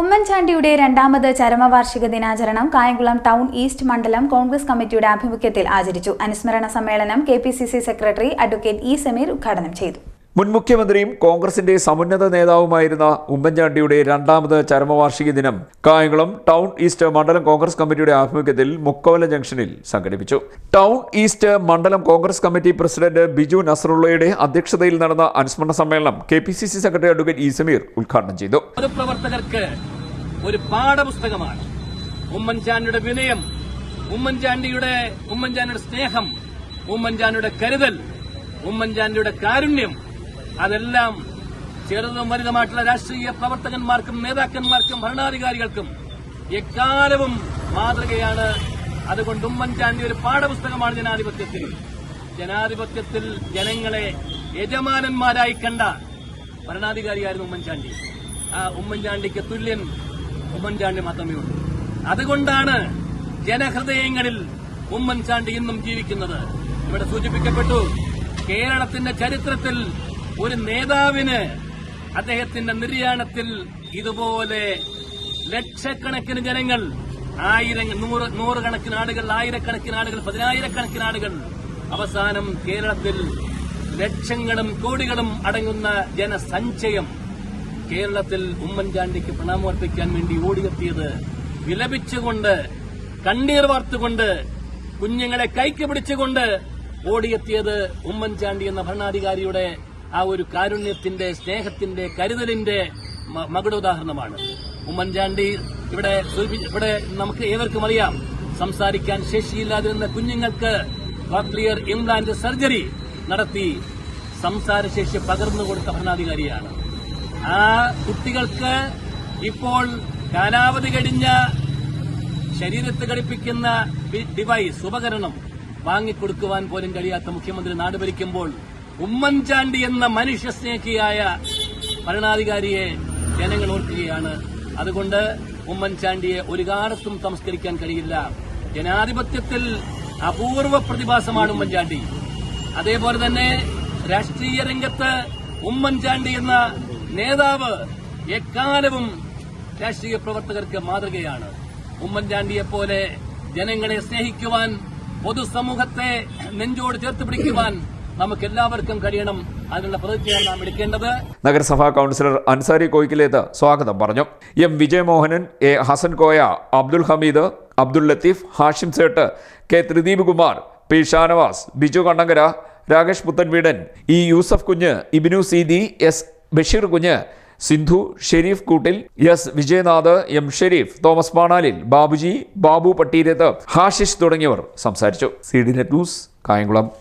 ഉമ്മൻചാണ്ടിയുടെ രണ്ടാമത് ചരമവാർഷിക ദിനാചരണം കായംകുളം ടൗൺ ഈസ്റ്റ് മണ്ഡലം കോൺഗ്രസ് കമ്മിറ്റിയുടെ ആഭിമുഖ്യത്തിൽ ആചരിച്ചു. അനുസ്മരണ സമ്മേളനം K secretary advocate E Sameer ഉദ്ഘാടനം ചെയ്തു. മുൻ മുഖ്യമന്ത്രിയും കോൺഗ്രസിന്റെ സമുന്നത നേതാവുമായിരുന്ന ഉമ്മൻചാണ്ടിയുടെ രണ്ടാമത് ചരമവാർഷിക ദിനം കായംകുളം ടൗൺ ഈസ്റ്റ് മണ്ഡലം കോൺഗ്രസ് കമ്മിറ്റിയുടെ ആഭിമുഖ്യത്തിൽ മുക്കവല ജംഗ്ഷനിൽ സംഘടിപ്പിച്ചു. ടൗൺ ഈസ്റ്റ് മണ്ഡലം കോൺഗ്രസ് കമ്മിറ്റി പ്രസിഡന്റ് ബിജു നസറുള്ളയുടെ അധ്യക്ഷതയിൽ നടന്ന അനുസ്മരണ സമ്മേളനം K P C C secretary advocate E Sameer ഉദ്ഘാടനം ചെയ്തു. പൊതുപ്രവർത്തകർക്ക് ഒരു പാഠപുസ്തകമാണ്. ഉമ്മൻചാണ്ടിയുടെ വിനയം ഉമ്മൻചാണ്ടിയുടെ ഉമ്മൻചാണ്ടിയുടെ സ്നേഹം ഉമ്മൻചാണ്ടിയുടെ കരുതൽ ഉമ്മൻചാണ്ടിയുടെ കാരുണ്യം അതെല്ലാം ചെറുതും വലുതുമായിട്ടുള്ള രാഷ്ട്രീയ പ്രവർത്തകന്മാർക്കും നേതാക്കന്മാർക്കും ഭരണാധികാരികൾക്കും എക്കാലവും മാതൃകയാണ്. അതുകൊണ്ട് ഉമ്മൻചാണ്ടി ഒരു പാഠപുസ്തകമാണ് ജനാധിപത്യത്തിൽ. ജനാധിപത്യത്തിൽ ജനങ്ങളെ യജമാനന്മാരായി കണ്ട ഭരണാധികാരിയായിരുന്നു ഉമ്മൻചാണ്ടി. ആ ഉമ്മൻചാണ്ടിക്ക് തുല്യൻ ഉമ്മൻചാണ്ടി മാത്രമേ ഉള്ളൂ. അതുകൊണ്ടാണ് ജനഹൃദയങ്ങളിൽ ഉമ്മൻചാണ്ടി ഇന്നും ജീവിക്കുന്നത്. ഇവിടെ സൂചിപ്പിക്കപ്പെട്ടു കേരളത്തിന്റെ ചരിത്രത്തിൽ ഒരു നേതാവിന് അദ്ദേഹത്തിന്റെ നിര്യാണത്തിൽ ഇതുപോലെ ലക്ഷക്കണക്കിന് ജനങ്ങൾ ആയിരം നൂറ് നൂറുകണക്കിന് ആളുകൾ ആയിരക്കണക്കിന് ആളുകൾ പതിനായിരക്കണക്കിന് ആളുകൾ അവസാനം കേരളത്തിൽ ലക്ഷങ്ങളും കോടികളും അടങ്ങുന്ന ജനസഞ്ചയം കേരളത്തിൽ ഉമ്മൻചാണ്ടിക്ക് പ്രണാമർപ്പിക്കാൻ വേണ്ടി ഓടിയെത്തിയത് വിലപിച്ചുകൊണ്ട് കണ്ണീർ വാർത്തുകൊണ്ട് കുഞ്ഞുങ്ങളെ കൈക്ക് പിടിച്ചുകൊണ്ട് ഓടിയെത്തിയത് ഉമ്മൻചാണ്ടി എന്ന ഭരണാധികാരിയുടെ ആ ഒരു കാരുണ്യത്തിന്റെ സ്നേഹത്തിന്റെ കരുതലിന്റെ മകുട മകുടോദാഹരണമാണ് ഉമ്മൻചാണ്ടി ഇവിടെ ഇവിടെ നമുക്ക് ഏവർക്കും അറിയാം. സംസാരിക്കാൻ ശേഷിയില്ലാതിരുന്ന കുഞ്ഞുങ്ങൾക്ക് കോക്ലിയർ ഇംപ്ലാന്റ് സർജറി നടത്തി സംസാരശേഷി പകർന്നു കൊടുത്ത ഭരണാധികാരിയാണ്. ആ കുട്ടികൾക്ക് ഇപ്പോൾ കാലാവധി കഴിഞ്ഞ ശരീരത്ത് ഘടിപ്പിക്കുന്ന ഡിവൈസ് ഉപകരണം വാങ്ങിക്കൊടുക്കുവാൻ പോലും കഴിയാത്ത മുഖ്യമന്ത്രി നാട് ഭരിക്കുമ്പോൾ ഉമ്മൻചാണ്ടി എന്ന മനുഷ്യസ്നേഹിയായ ഭരണാധികാരിയെ ജനങ്ങൾ ഓർക്കുകയാണ്. അതുകൊണ്ട് ഉമ്മൻചാണ്ടിയെ ഒരു കാലത്തും സംസ്കരിക്കാൻ കഴിയില്ല. ജനാധിപത്യത്തിൽ അപൂർവ പ്രതിഭാസമാണ് ഉമ്മൻചാണ്ടി. അതേപോലെ തന്നെ രാഷ്ട്രീയ രംഗത്ത് ഉമ്മൻചാണ്ടി എന്ന നേതാവ് എക്കാലവും രാഷ്ട്രീയ പ്രവർത്തകർക്ക് മാതൃകയാണ്. ഉമ്മൻചാണ്ടിയെ പോലെ ജനങ്ങളെ സ്നേഹിക്കുവാൻ പൊതുസമൂഹത്തെ നെഞ്ചോട് ചേർത്ത് പിടിക്കുവാൻ നമുക്ക് എല്ലാവർക്കും കഴിയണം അതിനുള്ള പ്രതിജ്ഞയാണ് നാം എടുക്കേണ്ടത്. നഗരസഭാ കൗൺസിലർ അൻസാരി കോയിക്കിലേത് സ്വാഗതം പറഞ്ഞു. M Vijayamohanan A Hasan Koya Abdul Hameed Abdul Latheef Hashim Sait K Thrideep Kumar P Shanavas Biju Kannankara Rakesh Puthenveedan E Yusuf Kunju Ibinu Seedi S Basheer Kunju Sindhu Sherif Koottil S Vijayanath M Sherif Thomas Panalil Babuji Babu Patteerath Hashish തുടങ്ങിയവർ സംസാരിച്ചു. C D net news Kayamkulam.